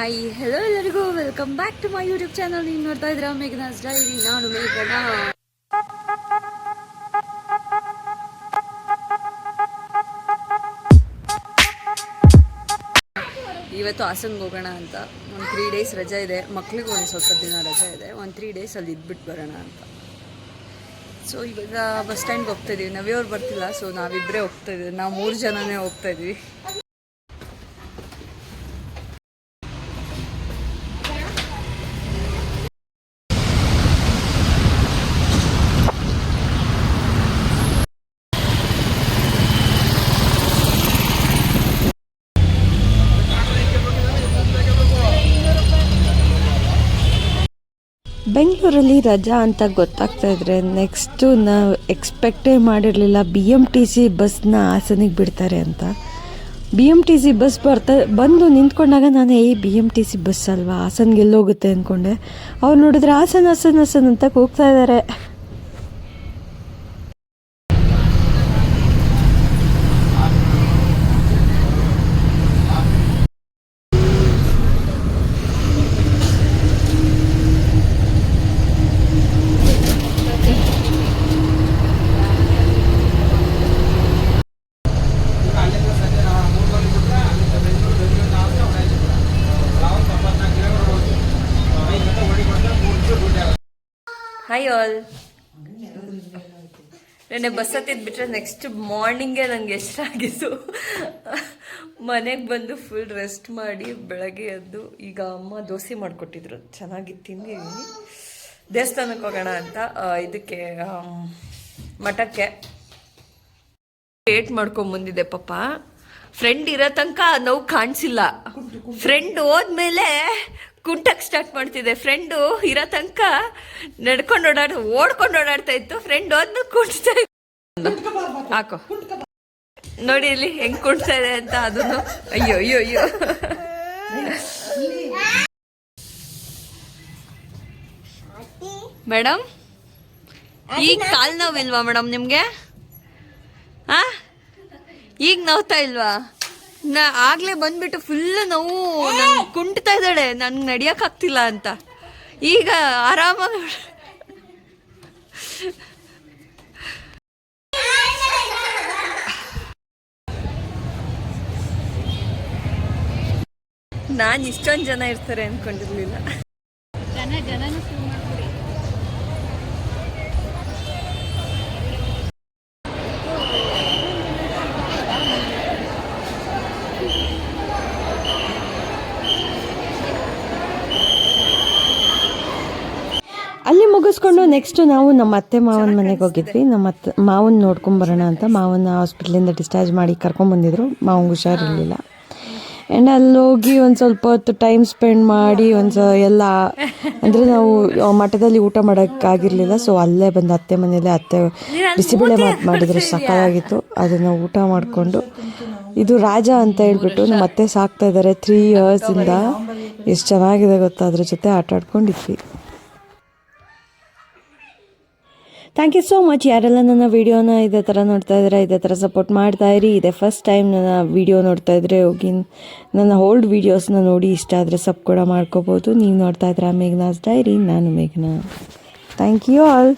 Hi hello ಎಲ್ಲರಿಗೂ. Welcome back to my YouTube channel ನೀವು ನೋಡ್ತಾ ಇದ್ದೀರಾ ಮೇಘನಾಸ್ ಡೈರಿ ನಾನು ಮೇಘನ. ಇವತ್ತು ಹಾಸನ್ಗೆ ಹೋಗೋಣ ಅಂತ. ಒಂದು ತ್ರೀ ಡೇಸ್ ರಜೆ ಇದೆ. ಮಕ್ಳಿಗೂ ಒಂದು ಸ್ವಲ್ಪ ದಿನ ರಜೆ ಇದೆ. ಒಂದು ತ್ರೀ ಡೇಸ್ ಅಲ್ಲಿ ಇದ್ಬಿಟ್ಟು ಬರೋಣ ಅಂತ. ಸೊ ಇವಾಗ ಬಸ್ ಸ್ಟ್ಯಾಂಡ್ಗೆ ಹೋಗ್ತಾ ಇದೀವಿ. ನವಿಯವ್ರು ಬರ್ತಿಲ್ಲ ಸೊ ನಾವಿಬ್ಬರೇ ಹೋಗ್ತಾ ಇದೀವಿ. ನಾವು ಮೂರು ಜನನೇ ಹೋಗ್ತಾ ಇದೀವಿ. ಬೆಂಗಳೂರಲ್ಲಿ ರಜಾ ಅಂತ ಗೊತ್ತಾಗ್ತಾ ಇದ್ರೆ ನೆಕ್ಸ್ಟು ನಾವು ಎಕ್ಸ್ಪೆಕ್ಟೇ ಮಾಡಿರಲಿಲ್ಲ ಬಿ ಎಂ ಟಿ ಸಿ ಬಸ್ನ ಹಾಸನಿಗೆ ಬಿಡ್ತಾರೆ ಅಂತ. B M T C bus ಬರ್ತಾ, ಬಂದು ನಿಂತ್ಕೊಂಡಾಗ ನಾನು ಏ B M T C bus ಅಲ್ವಾ? ಹಾಸನ್ಗೆ ಎಲ್ಲೋಗುತ್ತೆ ಅಂದ್ಕೊಂಡೆ ಅವ್ರು ನೋಡಿದ್ರೆ ಹಾಸನ್ ಹಾಸನ್ ಹಾಸನ್ ಅಂತ ಹೋಗ್ತಾ ಇದ್ದಾರೆ ಹಾಯ್ ಆಲ್ ನೆನ್ನೆ ಬಸ್ ಹತ್ತಿದ್ ಬಿಟ್ರೆ ನೆಕ್ಸ್ಟ್ ಮಾರ್ನಿಂಗೇ ನನಗೆ ಎಷ್ಟಾಗಿತ್ತು ಮನೆಗೆ ಬಂದು ಫುಲ್ ರೆಸ್ಟ್ ಮಾಡಿ ಬೆಳಗ್ಗೆ ಎದ್ದು ಈಗ ಅಮ್ಮ ದೋಸೆ ಮಾಡಿಕೊಟ್ಟಿದ್ರು. ಚೆನ್ನಾಗಿ ತಿಂದಿದ್ದೀನಿ ದೇವಸ್ಥಾನಕ್ಕೆ ಹೋಗೋಣ ಅಂತ ಇದಕ್ಕೆ ಮಠಕ್ಕೆ. ವೇಟ್ ಮಾಡ್ಕೊಂಬಂದಿದೆ ಪಾಪ. ಫ್ರೆಂಡ್ ಇರೋ ತನಕ ನೋವು ಕಾಣಿಸಿಲ್ಲ. ಫ್ರೆಂಡ್ ಹೋದ್ಮೇಲೆ ಕುಂಟಕ್ ಸ್ಟಾರ್ಟ್ ಮಾಡ್ತಿದೆ ಫ್ರೆಂಡು ಇರೋ ತನಕ ನಡ್ಕೊಂಡು ಓಡಾಡ್ ಓಡ್ಕೊಂಡು ಓಡಾಡ್ತಾ ಇತ್ತು. ಫ್ರೆಂಡ್ ಹೋದ್ಮೇಲೆ ಕುಂಟ್ತಾ ಇತ್ತು. ಹಾಕೋ. ನೋಡಿ ಇಲ್ಲಿ ಹೆಂಗ್ ಕುಣ್ತಾ ಇದೆ ಅಂತ ಅದನ್ನು. ಅಯ್ಯೋ ಅಯ್ಯೋ ಅಯ್ಯೋ. ಮೇಡಮ್ ಈಗ ಕಾಲ್ ನೋವಿಲ್ವಾ ಮೇಡಮ್ ನಿಮ್ಗೆ? ಆ ಈಗ ನೋವ್ತಾ ಇಲ್ವಾ? ನಾ ಆಗ್ಲೇ ಬಂದ್ಬಿಟ್ಟು ಫುಲ್ ನೋವು ನಂಗೆ ಕುಂಟ್ತಾ ಇದ್ದಾಳೆ, ನನ್ಗೆ ನಡಿಯಕ್ ಆಗ್ತಿಲ್ಲ ಅಂತ. ಈಗ ಆರಾಮ ನಾನು ಇಷ್ಟೊಂದು ಜನ ಇರ್ತಾರೆ ಅನ್ಕೊಂಡಿರ್ಲಿಲ್ಲ. ಅಲ್ಲಿ ಮುಗಿಸ್ಕೊಂಡು ನೆಕ್ಸ್ಟ್ ನಾವು ನಮ್ಮ ಅತ್ತೆ ಮಾವನ ಮನೆಗೆ ಹೋಗಿದ್ವಿ. ನಮ್ಮ ಅತ್ತೆ ಮಾವನ್ ನೋಡ್ಕೊಂಬರೋಣ ಅಂತ ಮಾವನ ಹಾಸ್ಪಿಟ್ಲಿಂದ ಡಿಸ್ಚಾರ್ಜ್ ಮಾಡಿ ಕರ್ಕೊಂಬಂದಿದ್ರು ಮಾವಂಗೆ ಹುಷಾರಿರಲಿಲ್ಲ. ಆ್ಯಂಡ್ ಅಲ್ಲಿ ಹೋಗಿ ಒಂದು ಸ್ವಲ್ಪ ಹೊತ್ತು ಟೈಮ್ ಸ್ಪೆಂಡ್ ಮಾಡಿ ಒಂದು ಸ ಎಲ್ಲ ಅಂದರೆ ನಾವು ಮಠದಲ್ಲಿ ಊಟ ಮಾಡೋಕ್ಕಾಗಿರಲಿಲ್ಲ. ಸೊ ಅಲ್ಲೇ ಬಂದು ಅತ್ತೆ ಮನೆಯಲ್ಲೇ ಅತ್ತೆ ಬಿಸಿಬೇಳೆ ಮಾತು ಮಾಡಿದ್ರು. ಸಕ್ಕತ್ತಾಗಿತ್ತು ಅದನ್ನು ಊಟ ಮಾಡಿಕೊಂಡು. ಇದು ರಾಜ ಅಂತ ಹೇಳ್ಬಿಟ್ಟು ನಮ್ಮ ಅತ್ತೆ ಸಾಕ್ತಾ ಇದ್ದಾರೆ ತ್ರೀ ಇಯರ್ಸಿಂದ ಎಷ್ಟು ಚೆನ್ನಾಗಿದೆ ಗೊತ್ತಾ ಅದ್ರ ಜೊತೆ ಆಟ ಆಡ್ಕೊಂಡಿದ್ವಿ ಥ್ಯಾಂಕ್ ಯು ಸೋ ಮಚ್ ಯಾರೆಲ್ಲ ನನ್ನ ವೀಡಿಯೋನ ಇದೇ ಥರ ನೋಡ್ತಾ ಇದ್ದೀರಾ ಇದೇ ಥರ ಸಪೋರ್ಟ್ ಮಾಡ್ತಾ ಇರಿ. ಇದೇ ಫಸ್ಟ್ ಟೈಮ್ ನನ್ನ ವೀಡಿಯೋ ನೋಡ್ತಾ ಇದ್ರೆ, ಹೋಗಿ ನನ್ನ ಓಲ್ಡ್ ವೀಡಿಯೋಸ್ನ ನೋಡಿ, ಇಷ್ಟ ಆದರೆ ಸಬ್ ಕೂಡ ಮಾಡ್ಕೋಬೋದು. ನೀವು ನೋಡ್ತಾ ಇದ್ರೆ ಮೇಘನಾಸ್ ಡೈರಿ ನಾನು ಮೇಘನಾ. Thank you all